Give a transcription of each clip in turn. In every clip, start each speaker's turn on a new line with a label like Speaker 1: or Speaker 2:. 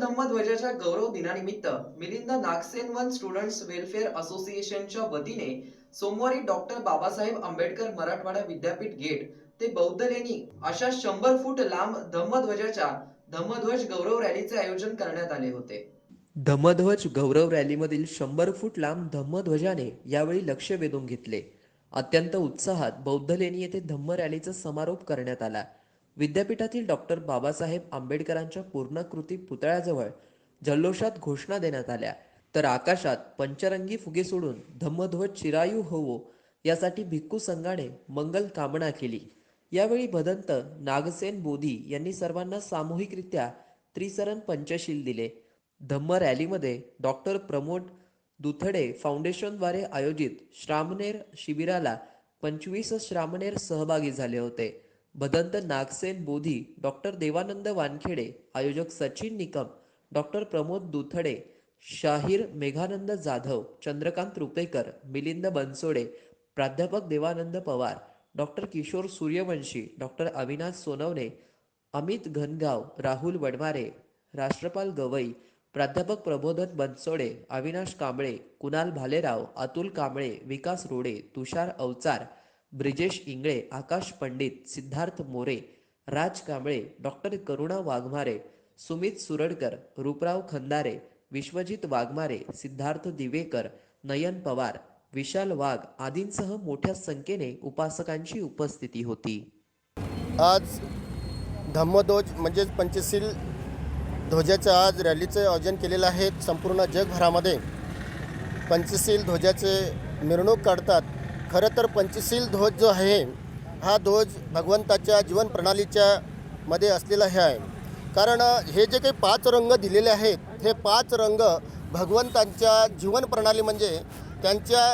Speaker 1: धम्मध्वजाच्या गौरव दिनानिमित्त Milind Nagsen Van students welfare असोसिएशनच्या वतीने सोमवारी डॉक्टर बाबासाहेब आंबेडकर मराठवाडा विद्यापीठ गेट ते बौद्ध लेणी अशा शंभर फूट लांब धम्मध्वजाच्या धम्मध्वज गौरव रॅलीचे आयोजन करण्यात आले होते. धम्मध्वज गौरव रॅलीमधील शंभर फूट लांब धम्मध्वजाने यावेळी लक्ष वेधून घेतले. अत्यंत उत्साहात बौद्ध लेणी येथे धम्म रॅलीचा समारोप करण्यात आला. विद्यापीठातील डॉक्टर बाबासाहेब आंबेडकरांच्या पूर्णाकृती पुतळ्याजवळ जल्लोषात घोषणा देण्यात आल्या. तर आकाशात पंचरंगी फुगे सोडून धम्मध्वज चिरायू होवो यासाठी भिक्खू संघाने मंगल कामना केली. यावेळी भदंत नागसेन बोधी यांनी सर्वांना सामूहिकरित्या त्रिसरण पंचशील दिले. धम्म रॅलीमध्ये डॉक्टर प्रमोद दुथडे फाउंडेशनद्वारे आयोजित श्रामनेर शिबिराला पंचवीस श्रामनेर सहभागी झाले होते. भदंत नागसेन बोधी डॉक्टर देवानंद वानखेडे आयोजक सचिन निकम डॉक्टर प्रमोद दुथडे शाहीर मेघानंद जाधव चंद्रकांत रुपेकर मिलिंद बनसोडे प्राध्यापक देवानंद पवार डॉक्टर किशोर सूर्यवंशी डॉक्टर अविनाश सोनवणे अमित घनगाव राहुल वडमारे राष्ट्रपाल गवई प्राध्यापक प्रबोधन बनसोडे अविनाश कांबळे कुणाल भालेराव अतुल कांबळे विकास रोडे तुषार अवचार ब्रिजेश इंगळे आकाश पंडित सिद्धार्थ मोरे राज कांबळे डॉक्टर करुणा वाघमारे सुमित सुरडकर रूपराव खंदारे विश्वजित वाघमारे सिद्धार्थ दिवेकर नयन पवार विशाल वाघ आदींसह मोठ्या संख्येने उपासकांची उपस्थिती होती.
Speaker 2: आज धम्मध्वज म्हणजेच पंचशील ध्वजाचं आज रॅलीचं आयोजन केलेलं आहे संपूर्ण जगभरामध्ये. पंचशील ध्वजाचे मिरवणूक काढतात खरं तर पंचशील ध्वज जो आहे हा ध्वज भगवंताच्या जीवन प्रणालीच्या मध्ये असलेला हे आहे. कारण हे जे काही पाच रंग दिलेले आहेत हे पाच रंग भगवंतांच्या जीवन प्रणाली म्हणजे त्यांच्या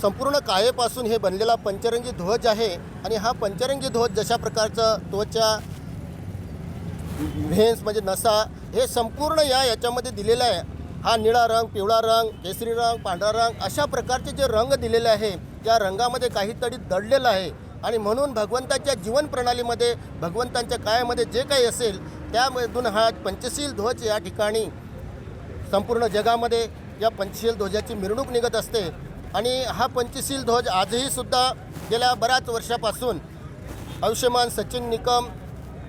Speaker 2: संपूर्ण काळेपासून हे बनलेला पंचरंगी ध्वज आहे आणि हा पंचरंगी ध्वज जशा प्रकारचा त्वचा व्हेन्स म्हणजे नसा हे संपूर्ण या याच्यामध्ये दिलेलं आहे. हा निळा रंग पिवळा रंग केसरी रंग पांढरा रंग अशा प्रकारचे जे रंग दिलेले आहे त्या रंगामध्ये काहीतरी दडलेलं आहे. आणि म्हणून भगवंताच्या जीवन प्रणालीमध्ये भगवंतांच्या कायामध्ये जे काही असेल त्यामधून हा पंचशील ध्वज या ठिकाणी संपूर्ण जगामध्ये या पंचशील ध्वजाची मिरवणूक निघत असते. आणि हा पंचशील ध्वज आजही सुद्धा गेल्या बऱ्याच वर्षापासून आयुष्यमान सचिन निकम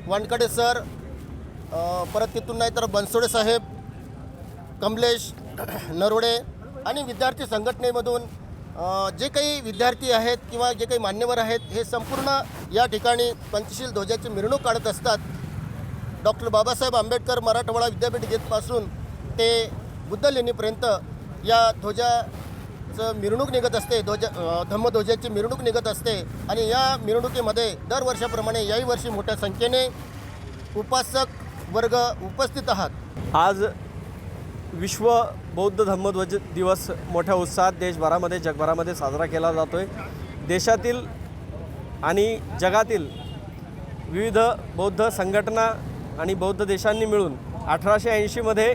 Speaker 2: वानकडे सर परत तिथून नाही तर बनसोडे साहेब कमलेश नरोडे आणि विद्यार्थी संघटनेमधून जे काही विद्यार्थी आहेत किंवा जे काही मान्यवर आहेत हे संपूर्ण या ठिकाणी पंचशील ध्वजाची मिरवणूक काढत असतात. डॉक्टर बाबासाहेब आंबेडकर मराठवाडा विद्यापीठ गेटपासून ते बुद्ध लेणीपर्यंत या ध्वजाचं मिरवणूक निघत असते ध्वजा धम्मध्वजाची मिरवणूक निघत असते आणि या मिरवणुकीमध्ये दरवर्षाप्रमाणे याही वर्षी मोठ्या संख्येने उपासक वर्ग उपस्थित आहात.
Speaker 3: आज विश्व बौद्ध धम्मध्वज दिवस मोठ्या उत्साहात देशभरामध्ये जगभरामध्ये साजरा केला जातो आहे देशातील आणि जगातील विविध बौद्ध संघटना आणि बौद्ध देशांनी मिळून अठराशे ऐंशीमध्ये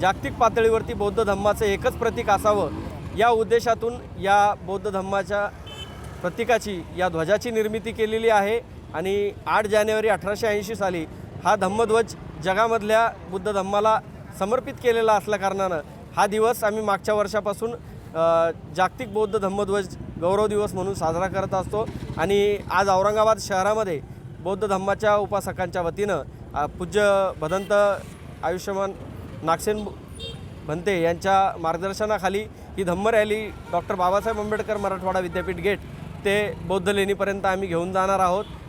Speaker 3: जागतिक पातळीवरती बौद्ध धम्माचं एकच प्रतीक असावं या उद्देशातून या बौद्ध धम्माच्या प्रतीकाची या ध्वजाची निर्मिती केलेली आहे. आणि आठ जानेवारी अठराशे ऐंशी साली हा धम्मध्वज जगामधल्या बुद्ध धम्माला समर्पित केलेला असल्याकारणानं हा दिवस आम्ही मागच्या वर्षापासून जागतिक बौद्ध धम्मध्वज गौरव दिवस म्हणून साजरा करत असतो आणि आज औरंगाबाद शहरामध्ये बौद्ध धम्माच्या उपासकांच्या वतीनं पूज्य भदंत आयुष्यमान नागसेन भंते यांच्या मार्गदर्शनाखाली ही Dhamma rally doctor Babasaheb Ambedkar Marathwada Vidyapeeth gate ते बौद्ध लेणीपर्यंत आम्ही घेऊन जाणार आहोत.